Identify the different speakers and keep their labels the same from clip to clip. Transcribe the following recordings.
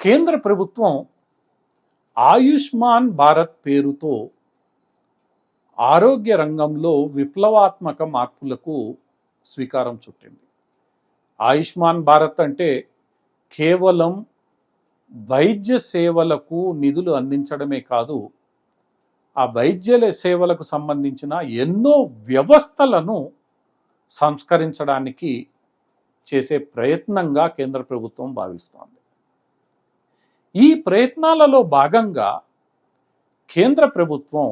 Speaker 1: కేంద్ర ప్రభుత్వం ఆయుష్మాన్ భారత్ పేరుతో ఆరోగ్య రంగంలో విప్లవాత్మక మార్పులకు స్వీకారం చుట్టింది. ఆయుష్మాన్ భారత్ అంటే కేవలం వైద్య సేవలకు నిధులు అందించడమే కాదు ఆ వైద్య సేవలకు సంబంధించిన ఎన్నో వ్యవస్థలను సంస్కరించడానికి చేసే ప్రయత్నంగా కేంద్ర ప్రభుత్వం భావిస్తోంది. ఈ ప్రయత్నాలలో భాగంగా కేంద్ర ప్రభుత్వం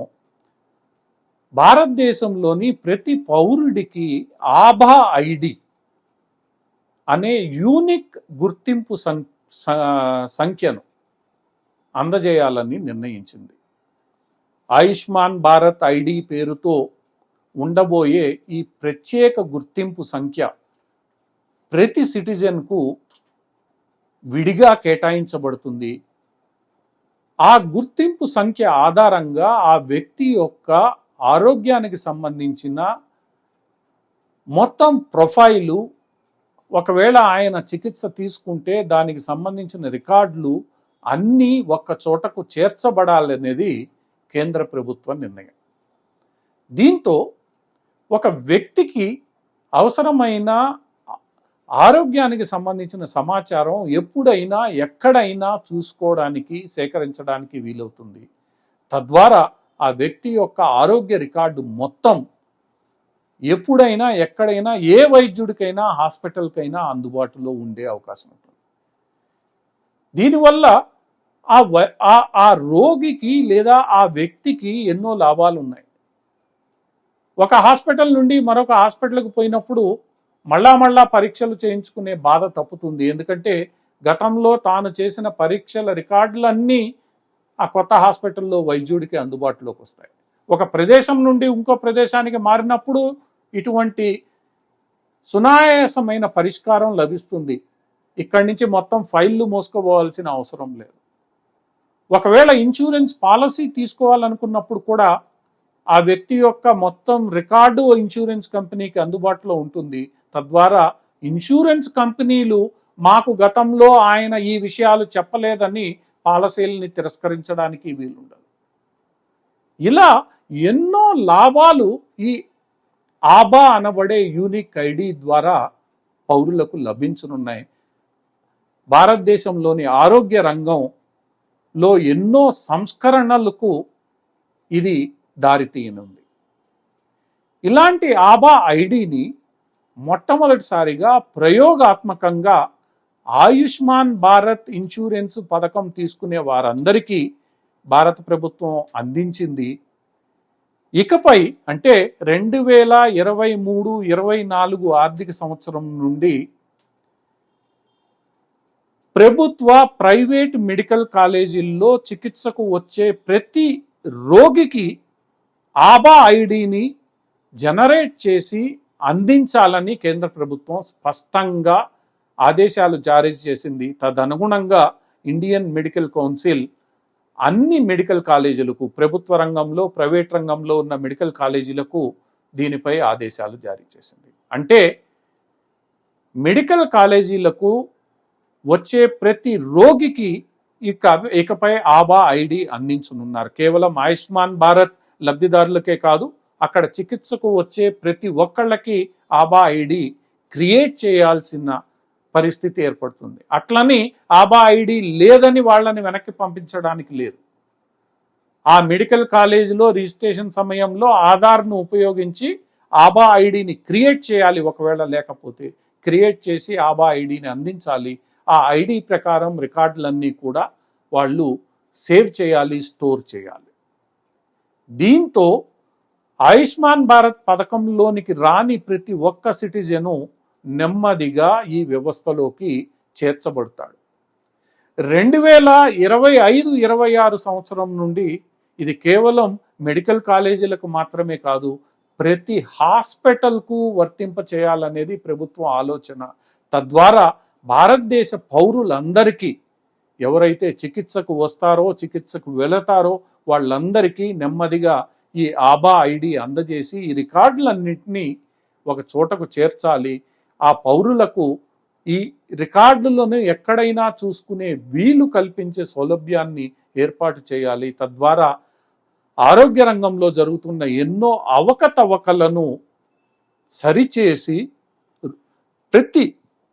Speaker 1: భారతదేశంలోని ప్రతి పౌరుడికి ఆభా ఐడి అనే యూనిక్ గుర్తింపు సం సంఖ్యను అందజేయాలని నిర్ణయించింది. ఆయుష్మాన్ భారత్ ఐడి పేరుతో ఉండబోయే ఈ ప్రత్యేక గుర్తింపు సంఖ్య ప్రతి సిటిజన్కు విడిగా కేటాయించబడుతుంది. ఆ గుర్తింపు సంఖ్య ఆధారంగా ఆ వ్యక్తి యొక్క ఆరోగ్యానికి సంబంధించిన మొత్తం ప్రొఫైలు ఒకవేళ ఆయన చికిత్స తీసుకుంటే దానికి సంబంధించిన రికార్డులు అన్నీ ఒక్క చోటకు చేర్చబడాలనేది కేంద్ర ప్రభుత్వ నిర్ణయం. దీంతో ఒక వ్యక్తికి అవసరమైన ఆరోగ్యానికి సంబంధించిన సమాచారం ఎప్పుడైనా ఎక్కడైనా చూసుకోవడానికి సేకరించడానికి వీలవుతుంది. తద్వారా ఆ వ్యక్తి యొక్క ఆరోగ్య రికార్డు మొత్తం ఎప్పుడైనా ఎక్కడైనా ఏ వైద్యుడికైనా హాస్పిటల్కైనా అందుబాటులో ఉండే అవకాశం ఉంటుంది. దీనివల్ల ఆ ఆ- ఆ రోగికి లేదా ఆ వ్యక్తికి ఎన్నో లాభాలు ఉన్నాయి ఒక హాస్పిటల్ నుండి మరొక హాస్పిటల్కి పోయినప్పుడు మళ్ళా మళ్ళా పరీక్షలు చేయించుకునే బాధ తప్పుతుంది. ఎందుకంటే గతంలో తాను చేసిన పరీక్షల రికార్డులన్నీ ఆ కొత్త హాస్పిటల్లో వైద్యుడికి అందుబాటులోకి వస్తాయి. ఒక ప్రదేశం నుండి ఇంకో ప్రదేశానికి మారినప్పుడు ఇటువంటి సునాయాసమైన పరిష్కారం లభిస్తుంది. ఇక్కడి నుంచి మొత్తం ఫైళ్ళు మోసుకోపోవాల్సిన అవసరం లేదు. ఒకవేళ ఇన్సూరెన్స్ పాలసీ తీసుకోవాలనుకున్నప్పుడు కూడా ఆ వ్యక్తి యొక్క మొత్తం రికార్డు ఇన్సూరెన్స్ కంపెనీకి అందుబాటులో ఉంటుంది. తద్వారా ఇన్సూరెన్స్ కంపెనీలు మాకు గతంలో ఆయన ఈ విషయాలు చెప్పలేదని పాలసీలని తిరస్కరించడానికి వీలుండదు. ఇలా ఎన్నో లాభాలు ఈ ఆబా అనబడే యూనిక్ ఐడి ద్వారా పౌరులకు లభించనున్నాయి. భారతదేశంలోని ఆరోగ్య రంగంలో ఎన్నో సంస్కరణలకు ఇది దారితీయనుంది. ఇలాంటి ఆబా ఐడిని మొట్టమొదటిసారిగా ప్రయోగాత్మకంగా ఆయుష్మాన్ భారత్ ఇన్సూరెన్స్ పథకం తీసుకునే వారందరికీ భారత ప్రభుత్వం అందించింది. ఇకపై అంటే రెండు వేల ఇరవై మూడు ఇరవై నాలుగు ఆర్థిక సంవత్సరం నుండి ప్రభుత్వ ప్రైవేట్ మెడికల్ కాలేజీల్లో చికిత్సకు వచ్చే ప్రతి రోగికి ఆబా ఐడిని జనరేట్ చేసి అందించాలని కేంద్ర ప్రభుత్వం స్పష్టంగా ఆదేశాలు జారీ చేసింది. తదనుగుణంగా ఇండియన్ మెడికల్ కౌన్సిల్ అన్ని మెడికల్ కాలేజీలకు ప్రభుత్వ రంగంలో ప్రైవేట్ రంగంలో ఉన్న మెడికల్ కాలేజీలకు దీనిపై ఆదేశాలు జారీ చేసింది. అంటే మెడికల్ కాలేజీలకు వచ్చే ప్రతి రోగికి ఇక ఇకపై ఆబా ఐడి అందించనున్నారు. కేవలం ఆయుష్మాన్ భారత్ లబ్ధిదారులకే కాదు అక్కడ చికిత్సకు వచ్చే ప్రతి ఒక్కళ్ళకి ఆబా ఐడి క్రియేట్ చేయాల్సిన పరిస్థితి ఏర్పడుతుంది. అట్లని ఆబా ఐడి లేదని వాళ్ళని వెనక్కి పంపించడానికి లేదు. ఆ మెడికల్ కాలేజీలో రిజిస్ట్రేషన్ సమయంలో ఆధార్ను ఉపయోగించి ఆబా ఐడిని క్రియేట్ చేయాలి ఒకవేళ లేకపోతే. క్రియేట్ చేసి ఆబా ఐడిని అందించాలి. ఆ ఐడి ప్రకారం రికార్డులన్నీ కూడా వాళ్ళు సేవ్ చేయాలి స్టోర్ చేయాలి. దీంతో ఆయుష్మాన్ భారత్ పథకంలోనికి రాని ప్రతి ఒక్క సిటిజను నెమ్మదిగా ఈ వ్యవస్థలోకి చేర్చబడతాడు. రెండు వేల ఇరవై ఐదు ఇరవై ఆరు సంవత్సరం నుండి ఇది కేవలం మెడికల్ కాలేజీలకు మాత్రమే కాదు ప్రతి హాస్పిటల్కు వర్తింప చేయాలనేది ప్రభుత్వం ఆలోచన. తద్వారా భారతదేశ పౌరులందరికీ ఎవరైతే చికిత్సకు వస్తారో చికిత్సకు వెళతారో వాళ్ళందరికీ నెమ్మదిగా ఈ ఆబా ఐడి అందజేసి ఈ రికార్డులన్నింటినీ ఒక చోటకు చేర్చాలి. ఆ పౌరులకు ఈ రికార్డులను ఎక్కడైనా చూసుకునే వీలు కల్పించే సౌలభ్యాన్ని ఏర్పాటు చేయాలి. తద్వారా ఆరోగ్య రంగంలో జరుగుతున్న ఎన్నో అవకతవకలను సరిచేసి ప్రతి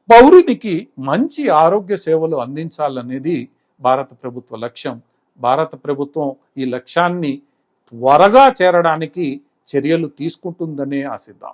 Speaker 1: పౌరునికి మంచి ఆరోగ్య సేవలు అందించాలనేది భారత ప్రభుత్వ లక్ష్యం. భారత ప్రభుత్వం ఈ లక్ష్యాన్ని త్వరగా చేరడానికి చర్యలు తీసుకుంటుందనే ఆశిద్దాం.